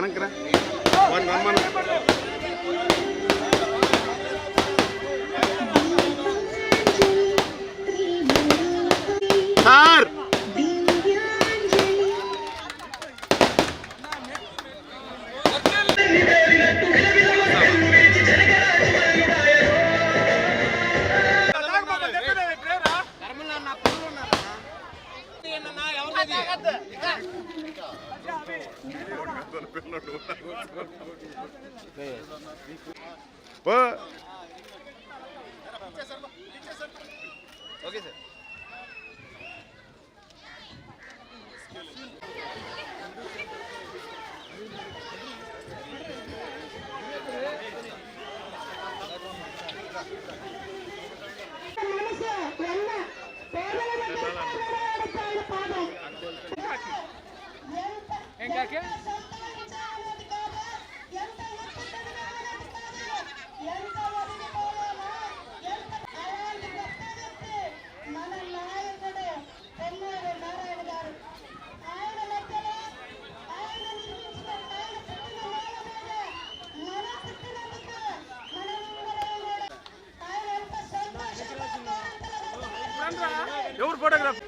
వెనకరా one one. Okay sir. ఎవరు photograph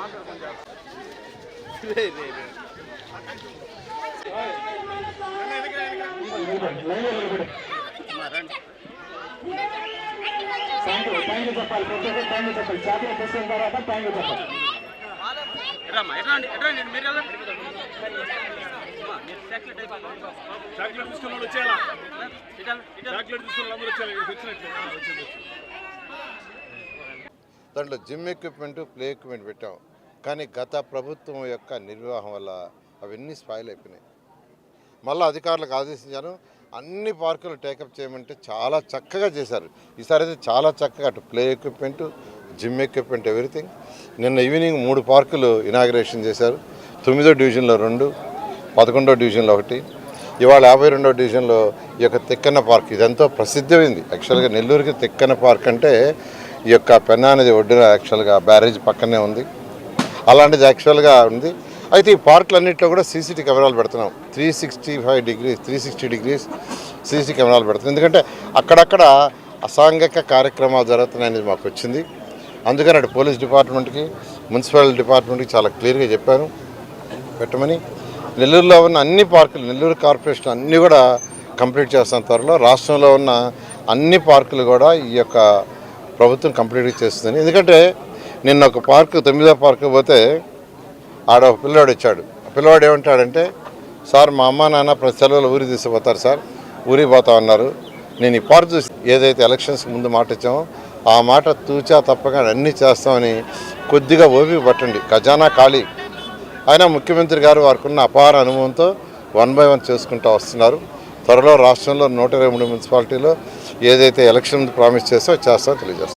thank you thank you చెప్పాలి ప్రతి చెప్పాలి తర్వాత చెప్పాలి చాక్లెట్ తీసుకున్న వాళ్ళు వచ్చేయాలా చాక్లెట్ తీసుకున్న అందరూ వచ్చేయాలి వచ్చినట్లు దాంట్లో జిమ్ ఎక్విప్మెంట్ ప్లే ఎక్విప్మెంట్ పెట్టాం. కానీ గత ప్రభుత్వం యొక్క నిర్వాహం వల్ల అవన్నీ స్పాయిల్ అయిపోయినాయి. మళ్ళీ అధికారులకు ఆదేశించాను అన్ని పార్కులు టేకప్ చేయమంటే చాలా చక్కగా చేశారు. ఈసారి అయితే చాలా చక్కగా అటు play equipment gym equipment everything. నిన్న ఈవినింగ్ మూడు పార్కులు ఇనాగ్రేషన్ చేశారు. తొమ్మిదో డివిజన్లో రెండు పదకొండో డివిజన్లో ఒకటి. ఇవాళ యాభై రెండో డివిజన్లో ఈ యొక్క తెక్కన్న పార్క్ ఇదంతా ప్రసిద్ధమైంది. యాక్చువల్గా నెల్లూరుకి తెక్కన్న పార్క్ అంటే ఈ యొక్క పెన్నా నది ఒడ్డున యాక్చువల్గా బ్యారేజ్ పక్కనే ఉంది. అలాంటిది యాక్చువల్గా ఉంది. అయితే ఈ పార్కులన్నింటిలో కూడా సీసీటీ కెమెరాలు పెడుతున్నాం. Three sixty five degrees three sixty degrees CC కెమెరాలు పెడుతున్నాం. ఎందుకంటే అక్కడక్కడ అసాంఘిక కార్యక్రమాలు జరుగుతున్నాయనేది మాకు వచ్చింది. అందుకని అటు పోలీస్ డిపార్ట్మెంట్కి మున్సిపల్ డిపార్ట్మెంట్కి చాలా క్లియర్గా చెప్పాను. పెట్టమని. నెల్లూరులో ఉన్న అన్ని పార్కులు నెల్లూరు కార్పొరేషన్ అన్నీ కూడా కంప్లీట్ చేస్తాం త్వరలో. రాష్ట్రంలో ఉన్న అన్ని పార్కులు కూడా ఈ యొక్క ప్రభుత్వం కంప్లీట్గా చేస్తుంది ఎందుకంటే నిన్న ఒక పార్కు తొమ్మిదో పార్కు పోతే ఆడ ఒక పిల్లవాడు వచ్చాడు. ఆ పిల్లవాడు ఏమంటాడంటే సార్ మా అమ్మ నాన్న ప్రతి సెలవులు ఊరి తీసుకుపోతారు సార్. ఊరికి పోతా ఉన్నారు నేను ఈ పార్క్ చూసి ఏదైతే ఎలక్షన్స్ ముందు మాట ఇచ్చామో ఆ మాట తూచా తప్పగా అన్నీ చేస్తామని కొద్దిగా ఓపిక పట్టండి. ఖజానా ఖాళీ. అయినా ముఖ్యమంత్రి గారు వారికి ఉన్న అపార అనుభవంతో వన్ బై వన్ చేసుకుంటూ వస్తున్నారు. త్వరలో రాష్ట్రంలో నూట ఇరవై మూడు మున్సిపాలిటీలో ఏదైతే ఎలక్షన్ ప్రామిస్ చేస్తో చేస్తామో తెలియజేస్తాం.